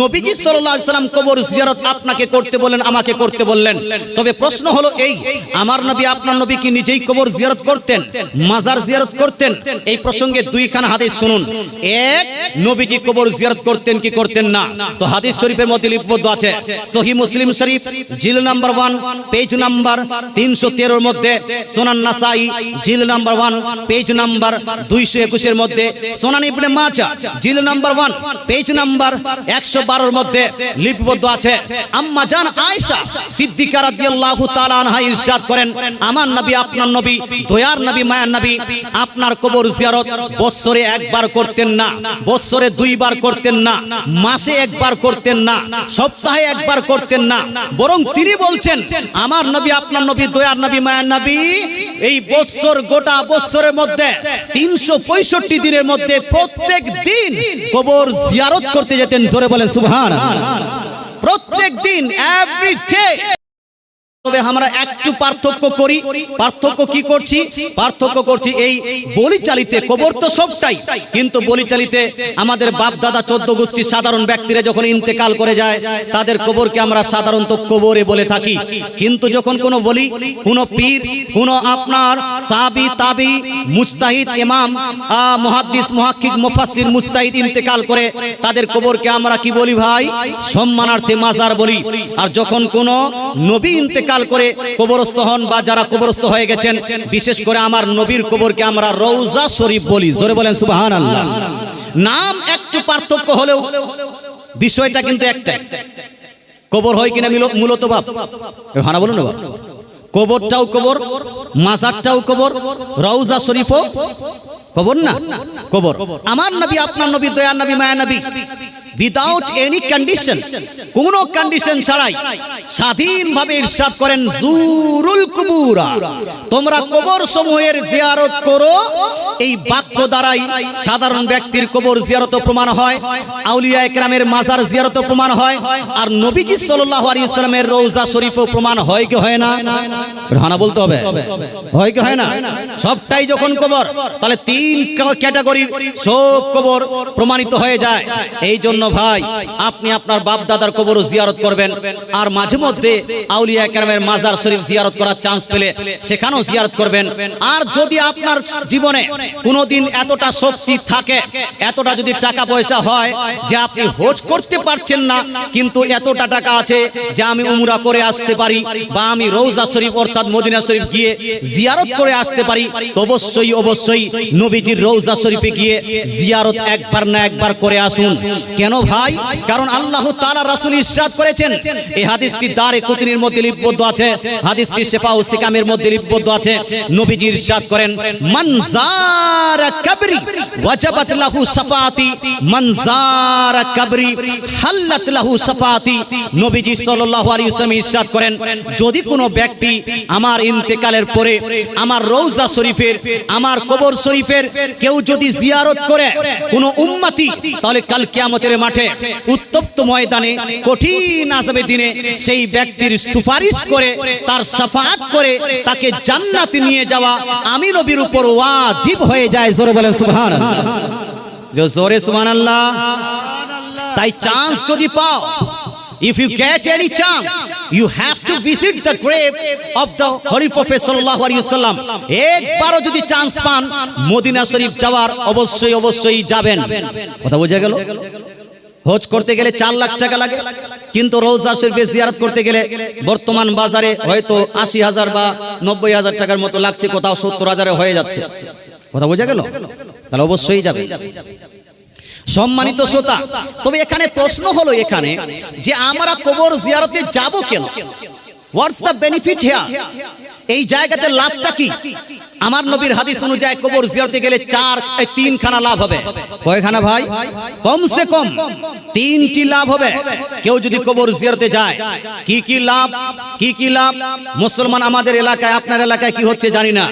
নবীজি সাল্লাম কবর জিয়ারত আপনাকে করতে বললেন, আমাকে করতে বললেন। তবে প্রশ্ন হলো এই, আমার নবী আপনার নবী কি নিজেই কবর জিয়ারত করতেন, মাজার জিয়ারত করতেন? এই প্রসঙ্গে দুইখানা হাদিস শুনুন। এক, নবীজি কবর জিয়ারত করতেন কি করতেন না? তো হাদিস শরীফের মধ্যে লিপিবদ্ধ আছে, সহি মুসলিম শরীফ, জিল নাম্বার ওয়ান, পেজ নাম্বার তিনশো তেরোর মধ্যে, সোনান নাসাই, জিল নাম্বার ওয়ান, পেজ নাম্বার দুইশো একুশের মধ্যে, সোনান ইবনে মাচা জিল নাম্বার ওয়ান, পেজ নাম্বার একশো বারোর মধ্যে লিপিবদ্ধ আছে। আম্মা জান ইরশাদ করেন, আমার নবী, আপনার নবী, দয়ার নবী, মায়ার নবী, আপনার কবর জিয়ারত একবার করতেন না দুইবার করতেন না, মাসে একবার করতেন না, সপ্তাহে একবার করতেন না, বরং তিনি বলছেন, আমার নবী, আপনার নবী, দয়ার নবী, মায়ার নবী, এই বছর গোটা বছরের মধ্যে, তিনশো পঁয়ষট্টি দিনের মধ্যে প্রত্যেক দিন কবর জিয়ারত করতে যেতেন জোরে বলেন সুভান প্রত্যেক দিন এভরি তবে আমরা একটু পার্থক্য করি। পার্থক্য কি করছি? পার্থক্য করছি এই বলি চালিতে কবর তো সবটাই। কিন্তু বলি চালিতে আমাদের বাপ দাদা চোদ্দ গোষ্ঠী সাধারণ ব্যক্তিরা যখন ইন্তেকাল করে যায় তাদের কবরকে আমরা সাধারণত কবরে বলে থাকি। কিন্তু যখন কোনো বলি কোনো পীর কোনো আপনার সাবি তাবি মুস্তাহিদ ইমাম আহ, মুহাদ্দিস মুহাক্কিক মুফাসসির মুস্তাহিদ ইন্তেকাল করে তাদের কবরকে আমরা কি বলি ভাই? সম্মানার্থে মাজার বলি। আর যখন কোনো নবী ইন্তেকাল করে কবরস্থ হন বা যারা কবরস্থ হয়ে গেছেন, বিশেষ করে আমার নবীর কবরকে আমরা রৌজা শরীফ বলি। জোরে বলেন সুবাহান আল্লাহ নাম একটু পার্থক্য হলেও বিষয়টা কিন্তু একটা কবর হয় কিনা মিল- মূলত বাপ? হানা বলুন কবরটাও কবর, মাজারটাও কবর রৌজা শরীফও কবর না? কবর। আমার নবী, আপনার নবী, দয়ার নবী মায়া নবী উইদাউট এনি কন্ডিশন কোনো কন্ডিশন ছাড়াই স্বাধীনভাবে ইরশাদ করেন জুরুল কুবুরা। তোমরা কবর সমূহের জিয়ারত করো। এই বাক্য দ্বারাই সাধারণ ব্যক্তির কবর জিয়ারত প্রমাণ হয়, আউলিয়া একরামের মাজার জিয়ারত প্রমাণ হয়, আর নবীজি সাল্লাল্লাহু আলাইহি ইসলামের রওজা শরীফও প্রমাণ হয় কি হয় না? রানা বলতে হবে। হয় কি হয় না? সবটাই যখন কবর, তাহলে তিন ক্যাটাগরির সব কবর প্রমাণিত হয়ে যায়। এই জন্য ভাই, আপনি আপনার বাপ দাদার কবর জিয়ারত করবেন। আর মাঝে মধ্যে আউলিয়া কেরামের মাজার শরীফ জিয়ারত করার চান্স পেলে সেখানেও জিয়ারত করবেন। আর যদি আপনার জীবনে কোনোদিন এতটা শক্তি থাকে, এতটা যদি টাকা পয়সা হয় যে আপনি হোজ করতে পারছেন না, কিন্তু এতটা টাকা আছে যে আমি উমরা করে আসতে পারি বা আমি রৌজা শরীফ অর্থাৎ মদিনা শরীফ গিয়ে জিয়ারত করে আসতে পারি অবশ্যই অবশ্যই নবীজির রৌজা শরীফে গিয়ে জিয়ারত একবার না একবার করে আসুন। কেন ভাই? কারণ আল্লাহ তাআলা রাসূল ইরশাদ করেছেন। এই হাদিসটি দারে কুতুনির মধ্যে লিপিবদ্ধ আছে। হাদিসটি শেফাউ সিকামের মধ্যে লিপিবদ্ধ আছে। নবীজি ইরশাদ করেন, মান জারা কবরি, ওয়াজাবাত লাহু শাফাআতি, মান জারা কবরি, হাল্লাত লাহু শাফাআতি। নবীজি সাল্লাল্লাহু আলাইহি ওয়াসাল্লাম ইরশাদ করেন, যদি কোনো ব্যক্তি আমার ইন্তেকালের পরে আমার রওজা শরীফের, আমার কবর শরীফের কেউ যদি জিয়ারত করে কোনো উম্মতি, তাহলে কাল কিয়ামতের মাঠে উত্তপ্ত ময়দানে কঠিন আযাবের দিনে সেই ব্যক্তির সুপারিশ করে, তার শাফাআত করে তাকে জান্নাতে নিয়ে যাওয়া আমি নবীর উপর ওয়াজিব হয়ে যায়। জোরে বলেন, সুবহানাল্লাহ। যে জোরে সুবহানাল্লাহ, তাই চান্স যদি পাও If you get any chance, you have to visit the grave of the Holy Prophet sallallahu alaihi wasallam. একবারও যদি চান্স পান মদিনা শরীফ যাওয়ার অবশ্যই অবশ্যই যাবেন। কথা বোঝা গেল? হজ করতে গেলে চার লাখ টাকা লাগে কিন্তু রোজা শরীফে জিয়ারত করতে গেলে বর্তমান বাজারে হয়তো আশি হাজার বা নব্বই হাজার টাকার মতো লাগছে কোথাও সত্তর হাজারে হয়ে যাচ্ছে। কথা বোঝা গেল? তাহলে অবশ্যই যাবে সম্মানিত শ্রোতা, তবে এখানে প্রশ্ন হলো এখানে যে আমরা কবর জিয়ারতে যাব কেন? হোয়াটস দ্য বেনিফিট হিয়ার এই জায়গাতে লাভটা কি? আমার নবীর হাদিস অনুযায়ী কবর জিয়ারতে গেলে চার তিনখানা লাভ হবে। কয়খানা ভাই? কমসে কম তিনটি লাভ হবে। কেউ যদি কবর জিয়ারতে যায়, কি কি লাভ? কি কি লাভ? মুসলমান আমাদের এলাকায়, আপনার এলাকায় কি হচ্ছে জানি না।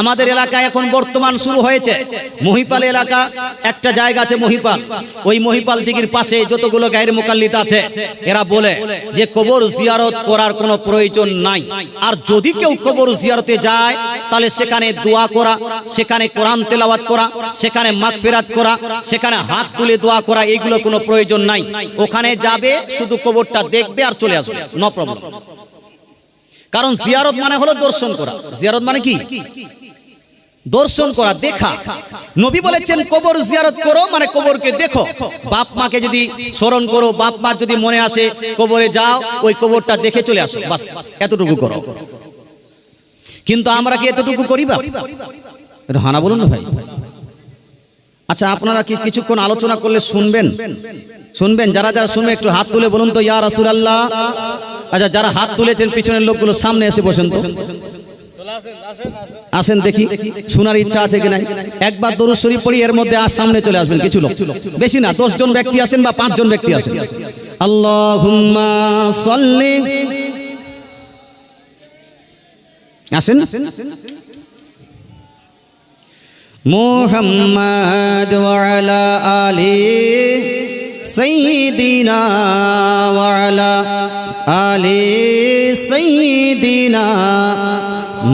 আমাদের এলাকায় এখন বর্তমান শুরু হয়েছে। মহিপাল এলাকা, একটা জায়গা আছে মহিপাল। ওই মহিপাল দিঘির পাশে যতগুলো গায়ের মোকাল্লিত আছে, এরা বলে যে কবর জিয়ারত করার কোনো প্রয়োজন নাই। আর যদি কেউ কবর জিয়ারতে যায়, তাহলে সেখানে দোয়া করা, সেখানে কোরআন তেলাওয়াত করা, সেখানে মাগফিরাত করা, সেখানে হাত তুলে দোয়া করা, এগুলো কোনো প্রয়োজন নাই। ওখানে যাবে, শুধু কবরটা দেখবে আর চলে আসবে। নো প্রবলেম কারণ জিয়ারত মানে হলো দর্শন করা। জিয়ারত মানে কি? দর্শন করা, দেখা। নবী বলেছেন, কবর জিয়ারত করো মানে কবরকে দেখো। বাপ মাকে যদি স্মরণ করো, বাপ মা যদি মনে আসে, কবরে যাও, ওই কবরটা দেখে চলে আসো। বাস, এতটুকু করো। কিন্তু আমরা কি এতটুকু করি বা একটু হানা বলুন ভাই। আচ্ছা আপনারা কি কিছুক্ষণ আলোচনা করলে শুনবেন? শুনবেন? যারা যারা শুনবেন একটু হাত তুলে বলুন তো, ইয়া রাসূলুল্লাহ। আচ্ছা যারা হাত তুলেছেন, পিছনের লোকগুলো সামনে এসে বসেন তো। আসেন দেখি, শোনার ইচ্ছা আছে কিনা। একবার দরুদ শরীফ পড়ি, এর মধ্যে আর সামনে চলে আসবেন, কিছু লোক। বেশি না দশ জন ব্যক্তি আসেন বা পাঁচ জন ব্যক্তি আসেন। আল্লাহুম্মা আসেন মোহাম্মদ ওয়ালা আলী সঈদিনা ওয়ালা আলী সঈদিনা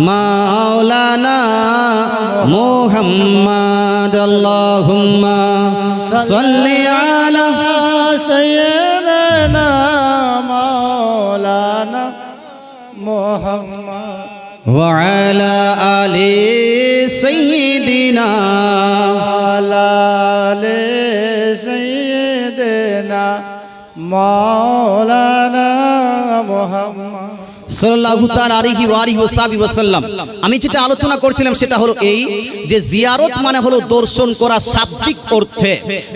মাওলানা মোহাম্মদ আল্লাহুম্মা সাল্লি আলা সাইয়্যিদানা মাওলানা মোহাম্মদ وعلى آل سيدنا على آل سيدنا مولانا محمد আমি যেটা আলোচনা করছিলাম সেটা হলো এই যে জিয়ারত মানে হলো দর্শন করা শাব্দিক অর্থে।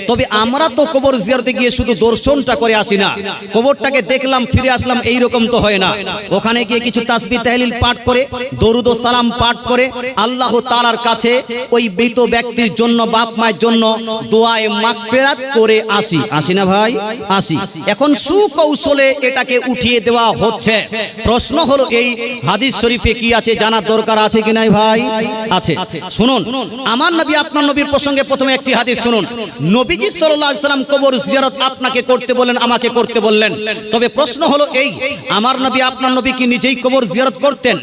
তবে আমরা তো কবর জিয়ারতে গিয়ে শুধু দর্শনটা করে আসি না। কবরটাকে দেখলাম, ফিরে আসলাম এই রকম তো হয় না। ওখানে গিয়ে কিছু তাসবিহ তাহলিল পাঠ করে, দরুদ ও সালাম পাঠ করে, আল্লাহ তাআলার কাছে ওই মৃত ব্যক্তির জন্য, বাপ মায়ের জন্য দোয়ায়ে মাগফিরাত করে আসি। আসি না ভাই? আসি। এখন সুকৌশলে এটাকে উঠিয়ে দেওয়া হচ্ছে। প্রশ্ন হলো এই হাদিস শরীফে কি আছে, জানার দরকার আছে কি নাই ভাই? আছে। শুনুন, আমার নবী আপনার নবীর প্রসঙ্গে প্রথমে একটি হাদিস শুনুন। নবীজি সাল্লাল্লাহু সাল্লাম কবর জিয়ারত আপনাকে করতে বললেন আমাকে করতে বললেন। তবে প্রশ্ন হলো এই, আমার নবী আপনার নবী কি নিজেই কবর জিয়ারত করতেন,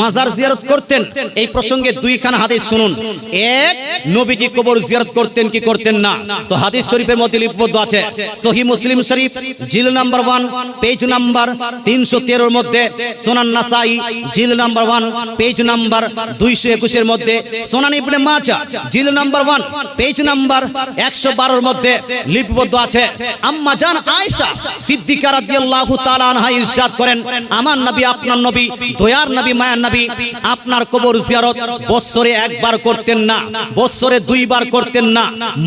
মাজার জিয়ারত করতেন? এই প্রসঙ্গে দুইখানা হাদিস শুনুন। এক, নবীজি কবর জিয়ারত করতেন কি করতেন না? তো হাদিস শরীফের মধ্যে লিপিবদ্ধ আছে, সহি মুসলিম শরীফ, জিল নাম্বার ওয়ান, পেজ নাম্বার তিনশো তেরোর মধ্যে সোনান নাসাই, জিল নাম্বার ওয়ান, পেজ নাম্বার দুইশো একুশের মধ্যে সোনান ইবনে মাচা জিল নাম্বার ওয়ান, পেজ নাম্বার একশো বারোর মধ্যে লিপিবদ্ধ আছে। আম্মা জান আয়েশা সিদ্দিকা রাদিয়াল্লাহু তাআলা আনহা ইরশাদ করেন, আমার নবী, আপনার নবী, দয়ার নবী, মায়ার নবী, আপনার কবর জিয়ারত বৎসরে একবার করতেন না, বৎসরে দুইবার করতেন না,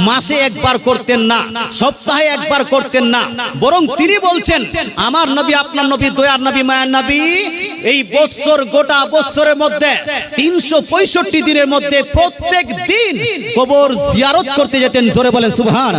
মাসে একবার করতেন না, সপ্তাহে একবার করতেন না। বরং তিনি বলছেন, আমার নবী, আপনার নবী, দয়ার নবী, মায়ার নবী এই বৎসর, গোটা বছরের মধ্যে, তিনশো পঁয়ষট্টি দিনের মধ্যে প্রত্যেক দিন কবর জিয়ারত করতে যেতেন, জোরে বলেন দিন